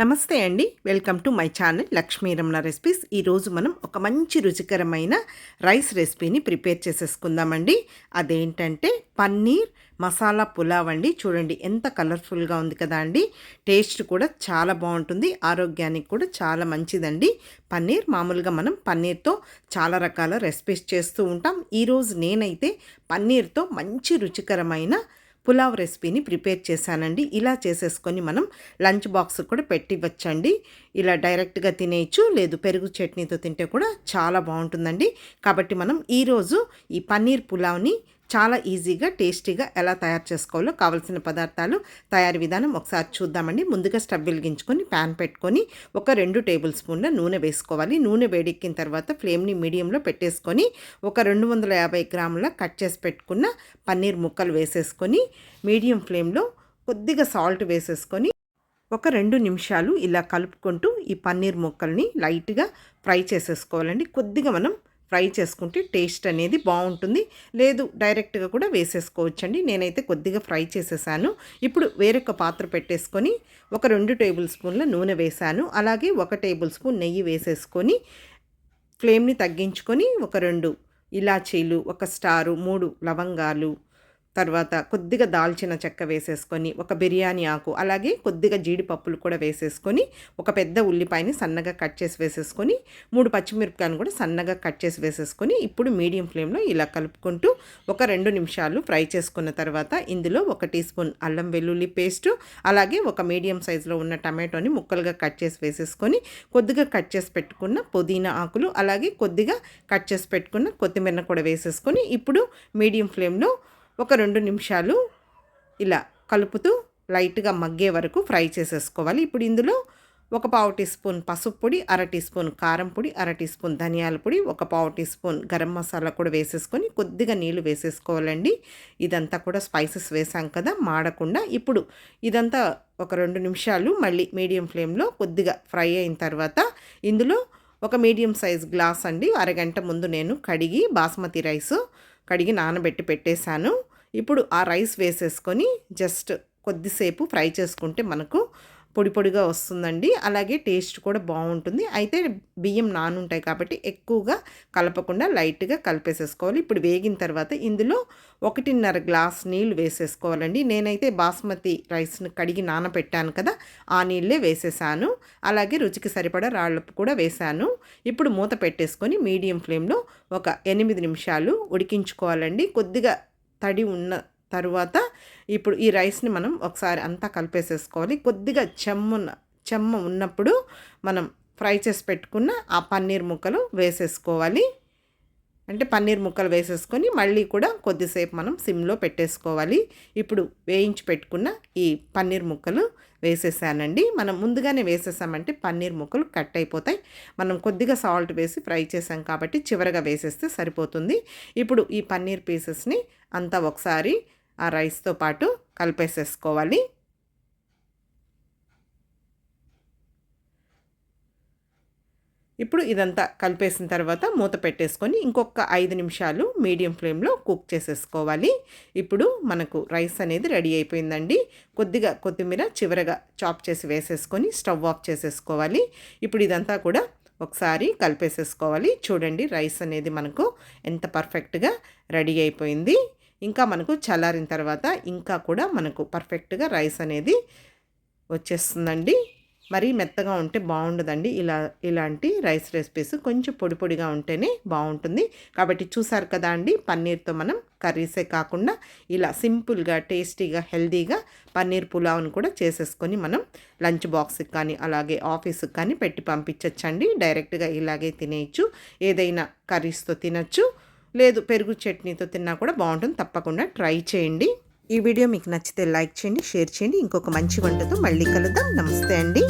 నమస్తే అండి. Welcome to my channel Lakshmi Ramana recipes. ఈరోజు మనం ఒక మంచి రుచికరమైన రైస్ రెసిపీని ప్రిపేర్ చేసేసుకుందామండి. అదేంటంటే పన్నీర్ మసాలా పులావ్ అండి. చూడండి ఎంత కలర్ఫుల్గా ఉంది కదా అండి. టేస్ట్ కూడా చాలా బాగుంటుంది. ఆరోగ్యానికి కూడా చాలా మంచిదండి. పన్నీర్ మామూలుగా మనం పన్నీర్తో చాలా రకాల రెసిపీస్ చేస్తూ ఉంటాం. ఈరోజు నేనైతే పన్నీర్తో మంచి రుచికరమైన పులావ్ రెసిపీని ప్రిపేర్ చేశానండి. ఇలా చేసేసుకొని మనం లంచ్ బాక్స్ కూడా పెట్టివచ్చండి ఇలా డైరెక్ట్గా తినేయచ్చు లేదు పెరుగు చట్నీతో తింటే కూడా చాలా బాగుంటుందండి. కాబట్టి మనం ఈరోజు ఈ పన్నీర్ పులావ్ని చాలా ఈజీగా టేస్టీగా ఎలా తయారు చేసుకోవాలో కావాల్సిన పదార్థాలు తయారీ విధానం ఒకసారి చూద్దామండి. ముందుగా స్టవ్ వెలిగించుకొని ప్యాన్ పెట్టుకొని ఒక రెండు టేబుల్ స్పూన్ల నూనె వేసుకోవాలి. నూనె వేడెక్కిన తర్వాత ఫ్లేమ్ని మీడియంలో పెట్టేసుకొని ఒక రెండు వందల యాభై గ్రాముల కట్ చేసి పెట్టుకున్న పన్నీర్ ముక్కలు వేసేసుకొని మీడియం ఫ్లేమ్లో కొద్దిగా సాల్ట్ వేసేసుకొని ఒక రెండు నిమిషాలు ఇలా కలుపుకుంటూ ఈ పన్నీర్ ముక్కల్ని లైట్గా ఫ్రై చేసేసుకోవాలండి. కొద్దిగా మనం ఫ్రై చేసుకుంటే టేస్ట్ అనేది బాగుంటుంది. లేదు డైరెక్ట్గా కూడా వేసేసుకోవచ్చండి. నేనైతే కొద్దిగా ఫ్రై చేసేసాను. ఇప్పుడు వేరొక పాత్ర పెట్టేసుకొని ఒక రెండు టేబుల్ స్పూన్ల నూనె వేసాను. అలాగే ఒక టేబుల్ స్పూన్ నెయ్యి వేసేసుకొని ఫ్లేమ్ని తగ్గించుకొని ఒక రెండు ఇలాచీలు ఒక స్టారు మూడు లవంగాలు తర్వాత కొద్దిగా దాల్చిన చెక్క వేసేసుకొని ఒక బిర్యానీ ఆకు అలాగే కొద్దిగా జీడిపప్పులు కూడా వేసేసుకొని ఒక పెద్ద ఉల్లిపాయని సన్నగా కట్ చేసి వేసేసుకొని మూడు పచ్చిమిరపకాయలు కూడా సన్నగా కట్ చేసి వేసేసుకొని ఇప్పుడు మీడియం ఫ్లేమ్లో ఇలా కలుపుకుంటూ ఒక రెండు నిమిషాలు ఫ్రై చేసుకున్న తర్వాత ఇందులో ఒక టీ స్పూన్ అల్లం వెల్లుల్లి పేస్టు అలాగే ఒక మీడియం సైజులో ఉన్న టమాటోని ముక్కలుగా కట్ చేసి వేసేసుకొని కొద్దిగా కట్ చేసి పెట్టుకున్న పుదీనా ఆకులు అలాగే కొద్దిగా కట్ చేసి పెట్టుకున్న కొత్తిమీర కూడా వేసేసుకొని ఇప్పుడు మీడియం ఫ్లేమ్లో ఒక రెండు నిమిషాలు ఇలా కలుపుతూ లైట్గా మగ్గే వరకు ఫ్రై చేసేసుకోవాలి. ఇప్పుడు ఇందులో ఒక పావు టీ స్పూన్ పసుపు పొడి అర టీ స్పూన్ కారం పొడి అర టీ స్పూన్ ధనియాల పొడి ఒక పావు టీ స్పూన్ గరం మసాలా కూడా వేసేసుకొని కొద్దిగా నీళ్ళు వేసేసుకోవాలండి. ఇదంతా కూడా స్పైసెస్ వేసాం కదా మాడకుండా. ఇప్పుడు ఇదంతా ఒక రెండు నిమిషాలు మళ్ళీ మీడియం ఫ్లేమ్లో కొద్దిగా ఫ్రై అయిన తర్వాత ఇందులో ఒక మీడియం సైజ్ గ్లాస్ అండి. అరగంట ముందు నేను కడిగి బాస్మతి రైస్ కడిగి నానబెట్టి పెట్టేశాను. ఇప్పుడు ఆ రైస్ వేసేసుకొని జస్ట్ కొద్దిసేపు ఫ్రై చేసుకుంటే మనకు పొడి పొడిగా వస్తుందండి. అలాగే టేస్ట్ కూడా బాగుంటుంది. అయితే బియ్యం నానుంటాయి కాబట్టి ఎక్కువగా కలపకుండా లైట్గా కలిపేసేసుకోవాలి. ఇప్పుడు వేగిన తర్వాత ఇందులో ఒకటిన్నర గ్లాస్ నీళ్ళు వేసేసుకోవాలండి. నేనైతే బాస్మతి రైస్ని కడిగి నానబెట్టాను కదా ఆ నీళ్ళే వేసేసాను. అలాగే రుచికి సరిపడా రాళ్ళపు కూడా వేశాను ఇప్పుడు మూత పెట్టేసుకొని మీడియం ఫ్లేమ్లో ఒక ఎనిమిది నిమిషాలు ఉడికించుకోవాలండి. కొద్దిగా తడి ఉన్న తరువాత ఇప్పుడు ఈ రైస్ని మనం ఒకసారి అంతా కలిపేసేసుకోవాలి కొద్దిగా చెమ్మున్న చెమ్మ ఉన్నప్పుడు మనం ఫ్రై చేసి పెట్టుకున్న ఆ పన్నీర్ ముక్కలు వేసేసుకోవాలి. అంటే పన్నీర్ ముక్కలు వేసేసుకొని మళ్ళీ కూడా కొద్దిసేపు మనం సిమ్లో పెట్టేసుకోవాలి. ఇప్పుడు వేయించి పెట్టుకున్న ఈ పన్నీర్ ముక్కలు వేసేసానండి. మనం ముందుగానే వేసేసామంటే పన్నీర్ ముక్కలు కట్ అయిపోతాయి. మనం కొద్దిగా సాల్ట్ వేసి ఫ్రై చేసాం కాబట్టి చివరగా వేసేస్తే సరిపోతుంది. ఇప్పుడు ఈ పన్నీర్ పీసెస్ని అంతా ఒకసారి ఆ రైస్తో పాటు కలిపేసేసుకోవాలి. ఇప్పుడు ఇదంతా కలిపేసిన తర్వాత మూత పెట్టేసుకొని ఇంకొక ఐదు నిమిషాలు మీడియం ఫ్లేమ్లో కుక్ చేసేసుకోవాలి. ఇప్పుడు మనకు రైస్ అనేది రెడీ అయిపోయిందండి. కొద్దిగా కొత్తిమీర చివరగా చాప్ చేసి వేసేసుకొని స్టవ్ ఆఫ్ చేసేసుకోవాలి. ఇప్పుడు ఇదంతా కూడా ఒకసారి కలిపేసేసుకోవాలి. చూడండి రైస్ అనేది మనకు ఎంత పర్ఫెక్ట్గా రెడీ అయిపోయింది. ఇంకా మనకు చల్లారిన తర్వాత ఇంకా కూడా మనకు పర్ఫెక్ట్గా రైస్ అనేది వచ్చేస్తుందండి. మరీ మెత్తగా ఉంటే బాగుండదండి. ఇలా ఇలాంటి రైస్ రెసిపీస్ కొంచెం పొడి పొడిగా ఉంటేనే బాగుంటుంది. కాబట్టి చూసారు కదా అండి పన్నీర్తో మనం కర్రీసే కాకుండా ఇలా సింపుల్గా టేస్టీగా హెల్దీగా పన్నీర్ పులావ్ని కూడా చేసేసుకొని మనం లంచ్ బాక్స్కి కానీ అలాగే ఆఫీస్కి కానీ పెట్టి పంపించచ్చండి. డైరెక్ట్గా ఇలాగే తినేయచ్చు. ఏదైనా కర్రీస్తో తినచ్చు. లేదు పెరుగు చట్నీతో తిన్నా కూడా బాగుంటుంది. తప్పకుండా ట్రై చేయండి. ఈ వీడియో మీకు నచ్చితే లైక్ చేయండి షేర్ చేయండి. ఇంకొక మంచి వంటతో మళ్ళీ కలుద్దాం. నమస్తే అండి.